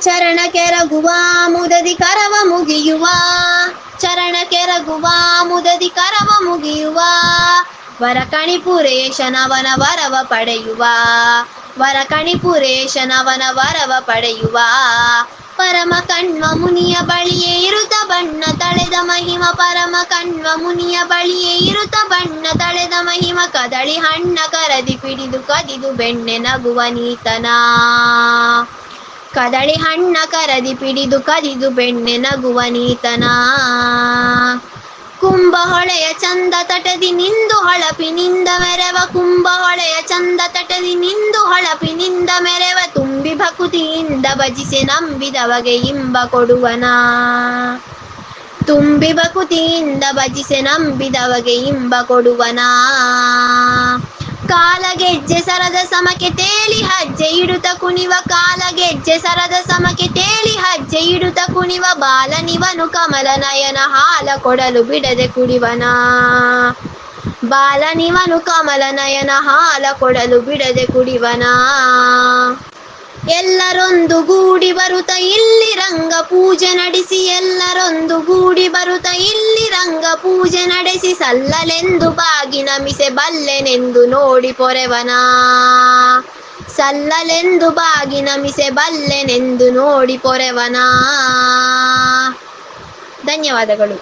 ಚರಣ ಕೆರಗುವ ಮುದದಿ ಕರವ ಮುಗಿಯುವ. ಚರಣ ಕೆರಗುವ ಮುದದಿ ಕರವ ಮುಗಿಯುವ. ವರ ಕಣಿಪುರೇಶನವನ ವರವ ಪಡೆಯುವ. ವರ ಕಣಿಪುರೇಶನವನ ವರವ ಪಡೆಯುವ. ಪರಮ ಕಣ್ವ ಮುನಿಯ ಬಳಿಯೇ ಇರುತ ಬಣ್ಣ ತಳೆದ ಮಹಿಮ. ಪರಮ ಕಣ್ವ ಮುನಿಯ ಬಳಿಯೇ ಇರುತ ಬಣ್ಣ ತಳೆದ ಮಹಿಮ. ಕದಳಿ ಹಣ್ಣ ಕರದಿ ಪಿಡಿದು ಕದಿದು ಬೆಣ್ಣೆ ನಗುವ ನೀತನ. ಕದಳಿ ಹಣ್ಣ ಕರದಿ ಪಿಡಿದು ಕದಿದು ಬೆಣ್ಣೆ ನಗುವ ನೀತನ. ಕುಂಭ ಹೊಳೆಯ ಚಂದ ತಟದಿ ನಿಂದು ಹೊಳಪಿನಿಂದ ಮೆರವ ಕುಂಭ ಹೊಳೆಯ ಚಂದ ತಟದಿ ನಿಂದು ಹೊಳಪಿನಿಂದ ಮೆರವ ತುಂಬಿ ಭಕುತಿಯಿಂದ ಭಜಿಸಿ ನಂಬಿದವಗೆ ಇಂಬ ಕೊಡುವನ. ತುಂಬಿ ಭಕುತಿಯಿಂದ ಭಜಿಸಿ ನಂಬಿದವಗೆ ಇಂಬ ಕೊಡುವನ. ಕಾಲಗೆಜ್ಜೆ ಸರದ ಸಮಕ್ಕೆ ತೇಲಿ ಹಜ್ಜೆ ಇಡುತ್ತ ಕುಣಿವ ಕಾಲಗೆಜ್ಜೆ ಸರದ ಸಮಕ್ಕೆ ತೇಲಿ ಹಜ್ಜೆ ಇಡುತ್ತ ಕುಣಿವ ಬಾಲನಿವನು ಕಮಲ ನಯನ ಹಾಲ ಕೊಡಲು ಬಿಡದೆ ಕುಡಿವನ. ಬಾಲನಿವನು ಕಮಲ ನಯನ ಹಾಲ ಕೊಡಲು ಬಿಡದೆ ಕುಡಿವನ. ಎಲ್ಲರೊಂದು ಗೂಡಿ ಬರುತ್ತ ಇಲ್ಲಿ ರಂಗ ಪೂಜೆ ನಡೆಸಿ ಎಲ್ಲರೊಂದು ಗೂಡಿ ಬರುತ್ತ ಇಲ್ಲಿ ಪೂಜೆ ನಡೆಸಿ ಸಲ್ಲಲೆಂದು ಬಾಗಿ ನಮಿಸೆ ಬಲ್ಲೆನೆಂದು ನೋಡಿ ಪೊರೆವನ. ಸಲ್ಲಲೆಂದು ಬಾಗಿ ನಮಿಸೆ ಬಲ್ಲೆನೆಂದು ನೋಡಿ ಪೊರೆವನ. ಧನ್ಯವಾದಗಳು.